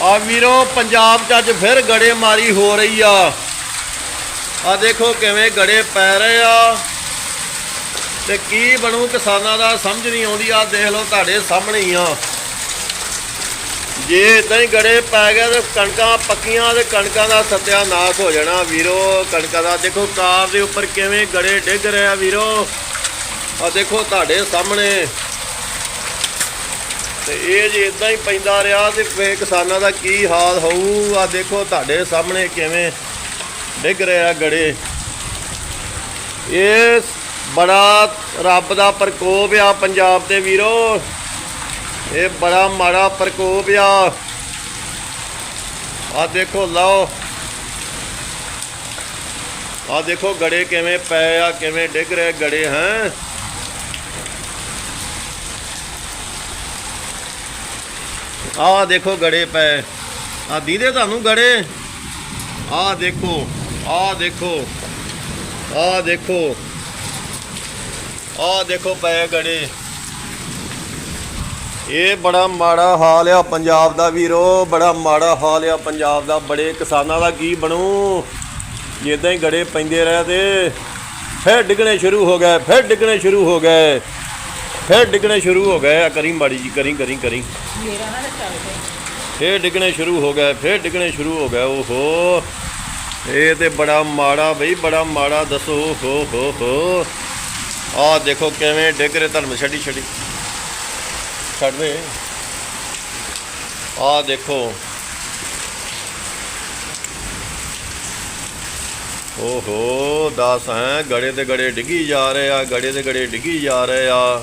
ਆ ਵੀਰੋ, ਪੰਜਾਬ 'ਚ ਅੱਜ ਫਿਰ ਗੜੇ ਮਾਰੀ ਹੋ ਰਹੀ ਆ। ਆ ਦੇਖੋ ਕਿਵੇਂ ਗੜੇ ਪੈ ਰਹੇ ਆ। ਤੇ ਕੀ ਬਣੂ ਕਿਸਾਨਾਂ ਦਾ ਸਮਝ ਨਹੀਂ ਆਉਂਦੀ, ਆ ਦੇਖ ਲਓ ਤੁਹਾਡੇ ਸਾਹਮਣੇ ਹੀ ਆ। ਜੇ ਇਦਾਂ ਹੀ ਗੜੇ ਪੈ ਗਿਆ ਤੇ ਕਣਕਾਂ ਪੱਕੀਆਂ ਤੇ ਕਣਕਾਂ ਦਾ ਸਤਿਆਨਾਸ਼ ਹੋ ਜਾਣਾ ਵੀਰੋ, ਕਣਕਾਂ ਦਾ। ਦੇਖੋ ਕਾਰ ਦੇ ਉੱਪਰ ਕਿਵੇਂ ਗੜੇ ਡਿੱਗ ਰਿਹਾ ਵੀਰੋ। ਆ ਦੇਖੋ ਤੁਹਾਡੇ ਸਾਹਮਣੇ। ਤੇ ਇਹ ਜੇ ਇਦਾਂ ਹੀ ਪੈਂਦਾ ਰਿਹਾ ਤੇ ਫੇ ਕਿਸਾਨਾਂ ਦਾ ਕੀ ਹਾਲ ਹੋਊ? ਆ ਦੇਖੋ ਤੁਹਾਡੇ ਸਾਹਮਣੇ ਕਿਵੇਂ ਡਿੱਗ ਰਿਹਾ ਗੜੇ। ਇਹ ਬੜਾ ਰੱਬ ਦਾ ਪ੍ਰਕੋਪ ਆ ਪੰਜਾਬ ਦੇ ਵੀਰੋ। ਇਹ ਬੜਾ ਮਾੜਾ ਪ੍ਰਕੋਪ ਆ। ਆ ਦੇਖੋ, ਲਓ। ਆ ਦੇਖੋ ਗੜੇ ਕਿਵੇਂ ਪਏ ਆ, ਕਿਵੇਂ ਡਿੱਗ ਰਹੇ ਗੜੇ, ਹੈ? ਆਹ ਦੇਖੋ ਗੜੇ ਪਏ। ਆ ਦੀਦੇ ਤੁਹਾਨੂੰ ਗੜੇ? ਆ ਦੇਖੋ ਆ ਦੇਖੋ ਆ ਦੇਖੋ ਆ ਦੇਖੋ ਪਏ ਗੜੇ। ਇਹ ਬੜਾ ਮਾੜਾ ਹਾਲ ਆ ਪੰਜਾਬ ਦਾ ਵੀਰੋ, ਬੜਾ ਮਾੜਾ ਹਾਲ ਆ ਪੰਜਾਬ ਦਾ। ਬੜੇ ਕਿਸਾਨਾਂ ਦਾ ਕੀ ਬਣੂ? ਜਿੱਦਾਂ ਹੀ ਗੜੇ ਪੈਂਦੇ ਰਹੇ ਤੇ ਫਿਰ ਡਿੱਗਣੇ ਸ਼ੁਰੂ ਹੋ ਗਏ, ਫਿਰ ਡਿੱਗਣੇ ਸ਼ੁਰੂ ਹੋ ਗਏ। ਫਿਰ ਡਿੱਗਣੇ ਸ਼ੁਰੂ ਹੋ ਗਏ ਆ ਕਰੀ ਮਾੜੀ ਜੀ ਕਰੀ ਕਰੀ ਕਰੀ। ਮੇਰਾ ਨਾ ਚੱਲਦੇ ਫੇਰ ਡਿੱਗਣੇ ਸ਼ੁਰੂ ਹੋ ਗਏ ਫੇਰ ਡਿੱਗਣੇ ਸ਼ੁਰੂ ਹੋ ਗਏ ਓਹੋ। ਇਹ ਤੇ ਬੜਾ ਮਾੜਾ ਬਈ ਬੜਾ ਮਾੜਾ ਦੱਸੋ ਹੋ ਹੋ ਹੋ ਆਹ ਦੇਖੋ ਕਿਵੇਂ ਡਿੱਗ ਰਹੇ ਧਰਮ ਛੱਡੀ ਛੱਡੀ। ਛੱਡ ਦੇ। ਆਹ ਦੇਖੋ। ਓਹੋ ਦਸ ਹੈ ਗੜੇ ਤੇ ਗੜੇ ਡਿੱਗੀ ਜਾ ਰਹੇ ਆ ਗੜੇ ਤੇ ਗੜੇ ਡਿੱਗੀ ਜਾ ਰਹੇ ਆ।